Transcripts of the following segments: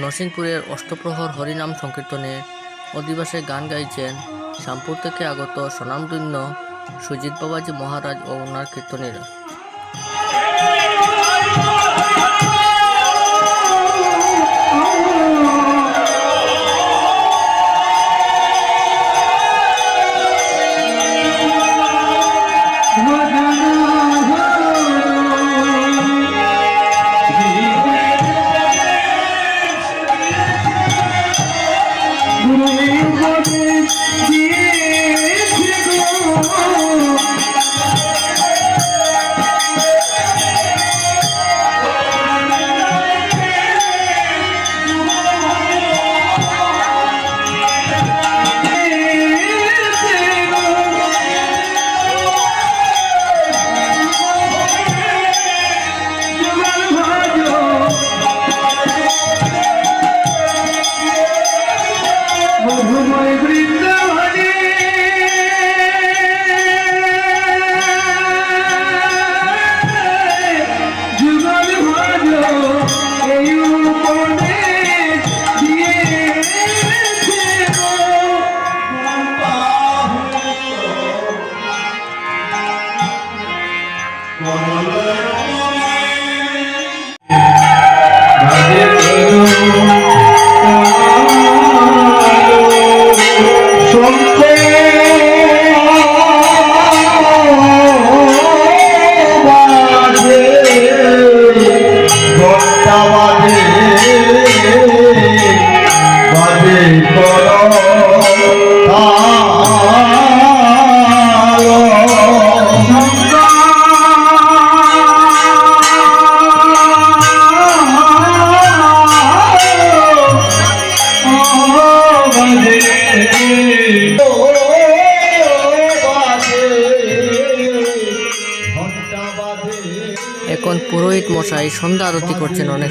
নরসিংপুরের অষ্টপ্রহর হরিনাম সংকীর্তনে অধিবাসে গান গাইছেন শ্যামপুর থেকে আগত স্বনামধন্য সুজিত বাবাজি মহারাজ ও ওনার কীর্তনীরা।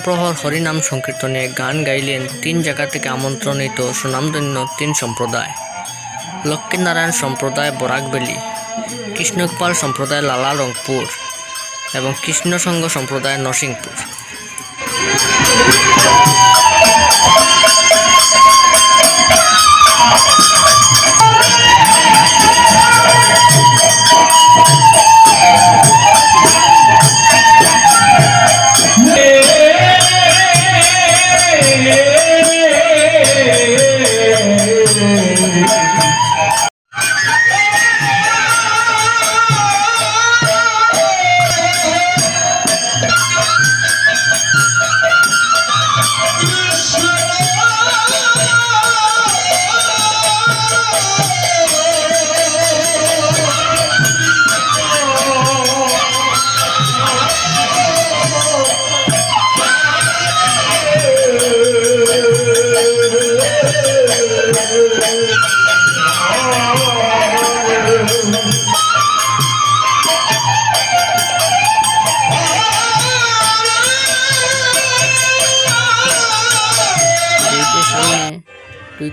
অষ্টপ্রহর হরিনাম সংকীর্তনে গান গাইলেন তিন জায়গা থেকে আমন্ত্রণিত সুনামধন্য তিন সম্প্রদায়। লক্ষ্মীনারায়ণ সম্প্রদায় বরাকবেলি কৃষ্ণপাল সম্প্রদায় লালা রংপুর এবং কৃষ্ণসংঘ সম্প্রদায় নরসিংপুর।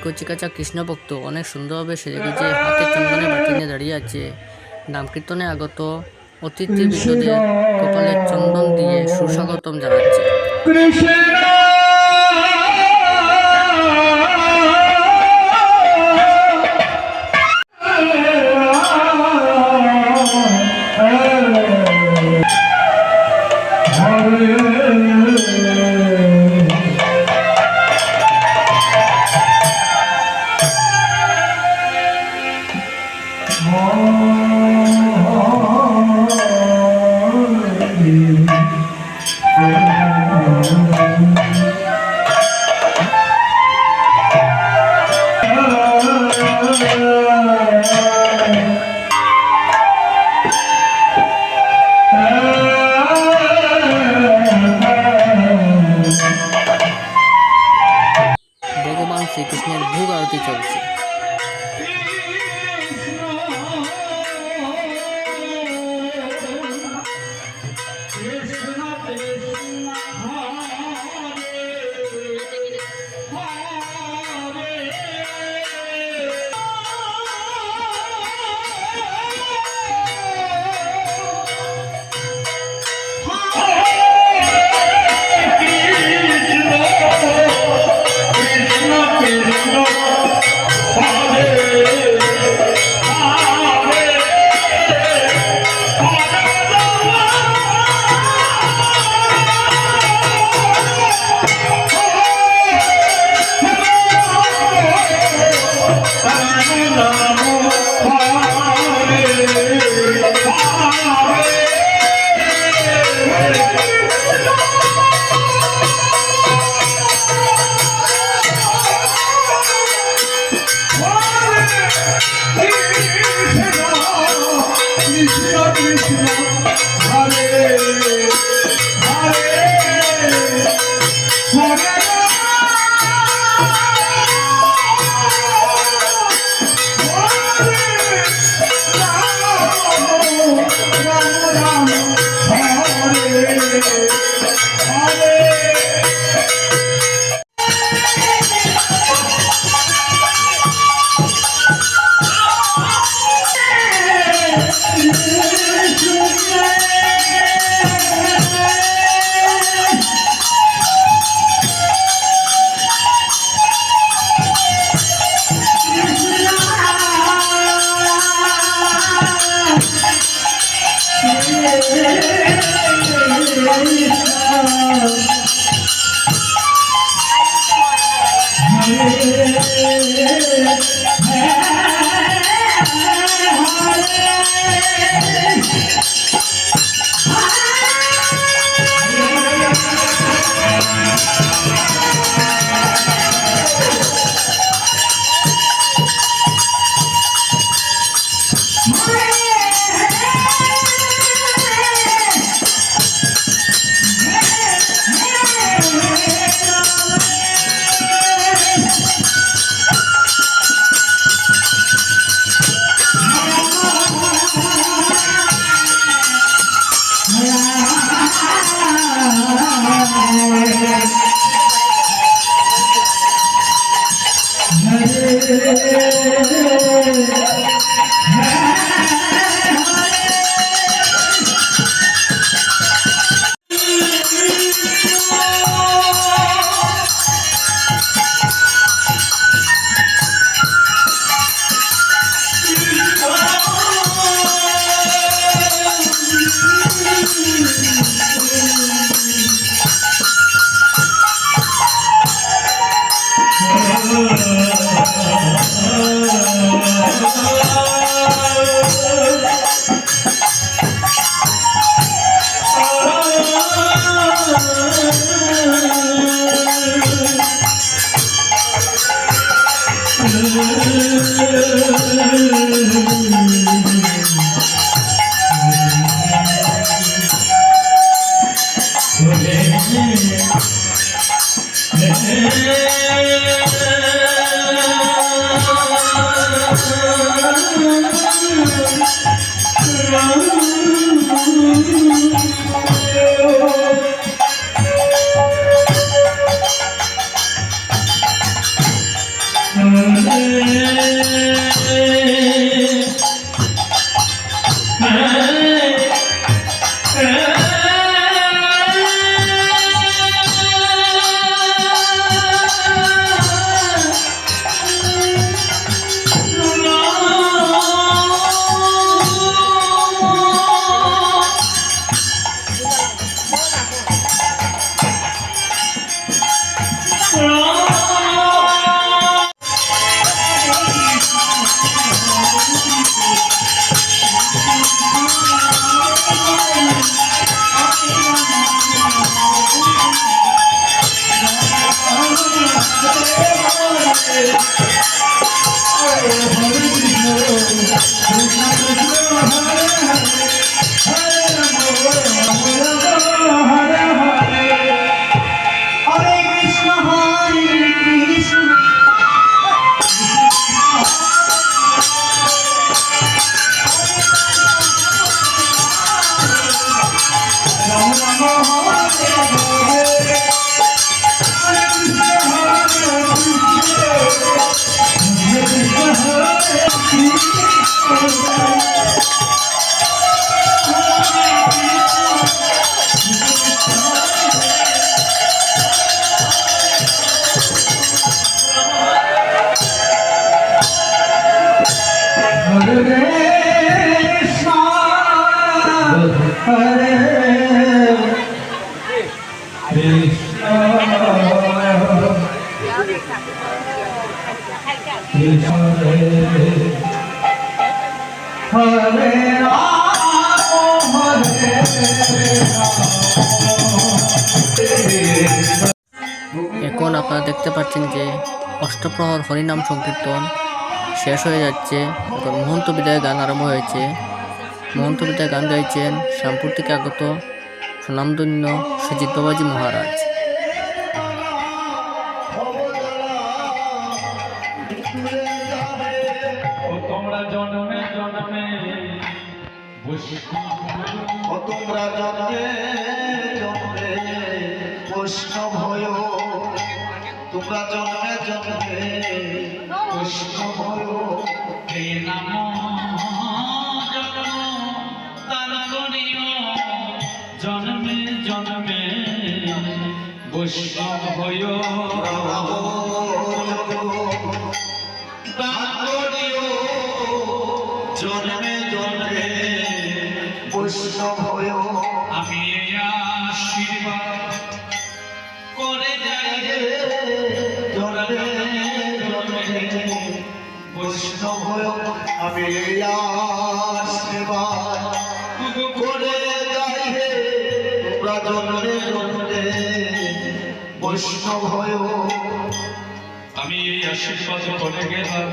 কচিকাচা কৃষ্ণ ভক্ত, অনেক সুন্দরভাবে সেজে গুজে হাতে চন্দনে বাটি নিয়ে দাঁড়িয়ে আছে। নাম কীর্তনে আগত অতিথি বিশ্বদের কপালে চন্দন দিয়ে সুস্বাগতম জানাচ্ছে। কৃষ্ণ হরে কৃষ্ণ হরে দেখতে পাচ্ছেন যে অষ্টপ্রহর হরিনাম সংকীর্তন শেষ হয়ে যাচ্ছে। এবং মহন্ত বিদায় গান আরম্ভ হয়েছে। মহন্ত বিদায় গান গাইছেন সাম্প্রতিক আগত সুনামধন্য সুজিত বাবাজি মহারাজ। তোমরা জন্মে জন্মে বৈষ্ণব হয় হে নাম। জন্ম তার করিও জন্মে জন্মে বৈষ্ণব হয় বৈষ্ণব আমি আশীর্বাদ করে যাই হে তোমরা জন্মে জন্মে। বৈষ্ণব আমি এই আশীর্বাদ করে গেলাম।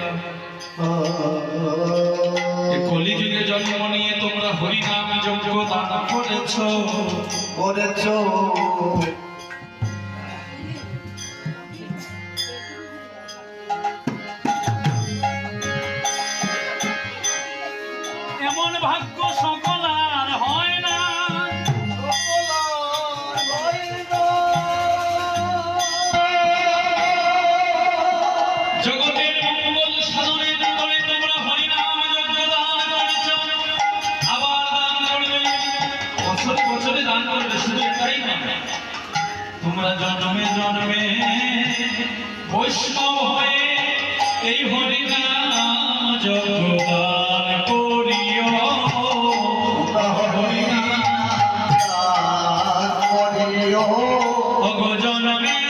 কলিযুগে জন্ম নিয়ে তোমরা হরিনাম যজ্ঞ দান করেছ। করেছ। জনমে জন্মে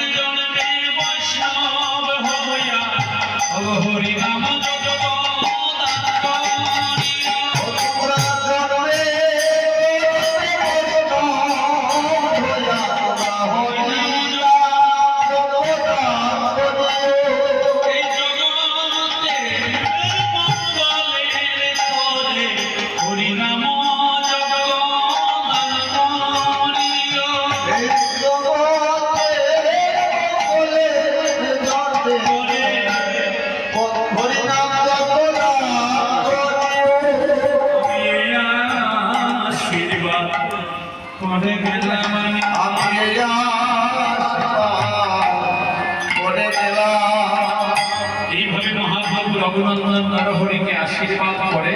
এইভাবে মহাপ্রভু রঘুনন্দন নরহরিকে আশীর্বাদ করে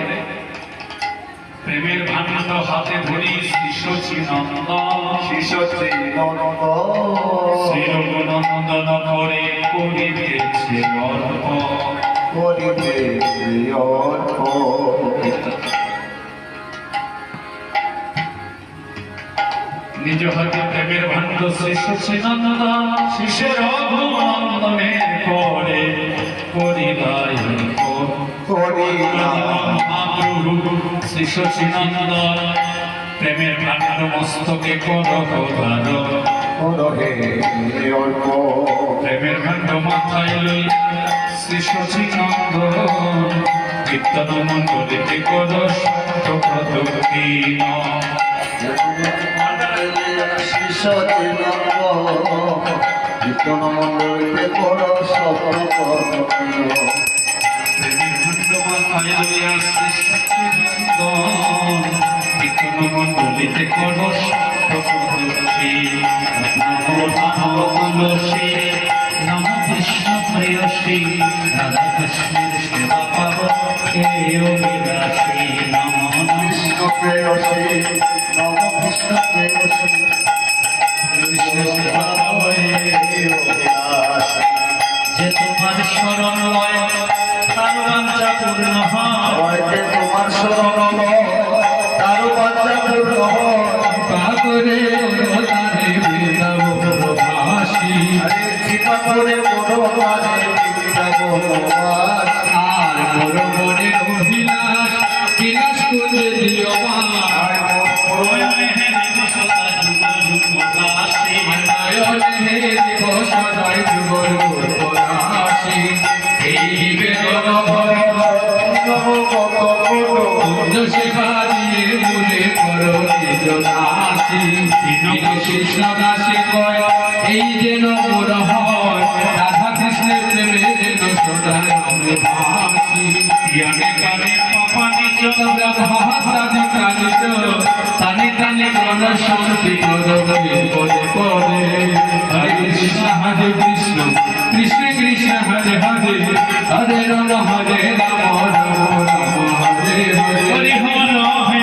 প্রেমের ভান্ড হাতে ধরি শিষ্য শ্রী রঘুনন্দন করে করিতেছে অর্প নিজ হাতে প্রেমের ভান্ড শিষ্য শ্রীনন্দন শিষ্যের রঘুনন্দনে করে করিলাই সচিনন্দন প্রেমের ভান্ড মস্তকে করো প্রেমের ভান্ড মাথায় লই শ্রী সচিনন্দন কীর্তন মণ্ডলিতে করো সত্য প্রদক্ষিণ কীর্তন মন্ডলীতে শ্রী সচিনন্দন কীর্তন মণ্ডলিতে করো নমো তুলসী নমো কৃষ্ণ প্রেয়সী রাধা কৃষ্ণের সেবা পাব অভিলাষী নমো কৃষ্ণ প্রেয়সী নম কৃষ্ণ প্রেয়সী কৃষ্ণ যে তোমার শরণ লয় তার বাঞ্ছা পূর্ণ হয়। যে তোমার শরণ কৃষ্ণ দাসী এই যেন মোর হয় রাধা কৃষ্ণের প্রেমে যেন সদাই আমি ভাসি জ্ঞানে কানে পাপা নিচ মহাত্মাদি কালিত তানি তানি মন শান্তি পদবে পদে পদে হরে কৃষ্ণ। হরে কৃষ্ণ কৃষ্ণ কৃষ্ণ হরে হরে হরে রাম হরে রাম রাম রাম হরে হরে হরি হর হে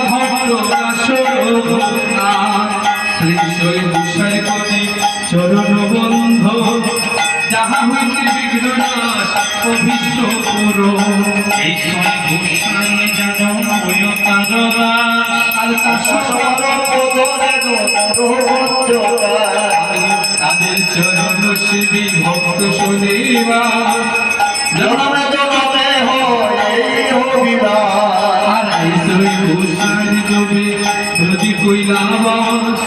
অভীষ্ট পুরো এই গোস্বামী যেন ওয় তারা আর তাদের চরণ শিবি ভক্ত শুনিবা জনমে জনমে হয় আর এই সই কবি যদি কইলা বাস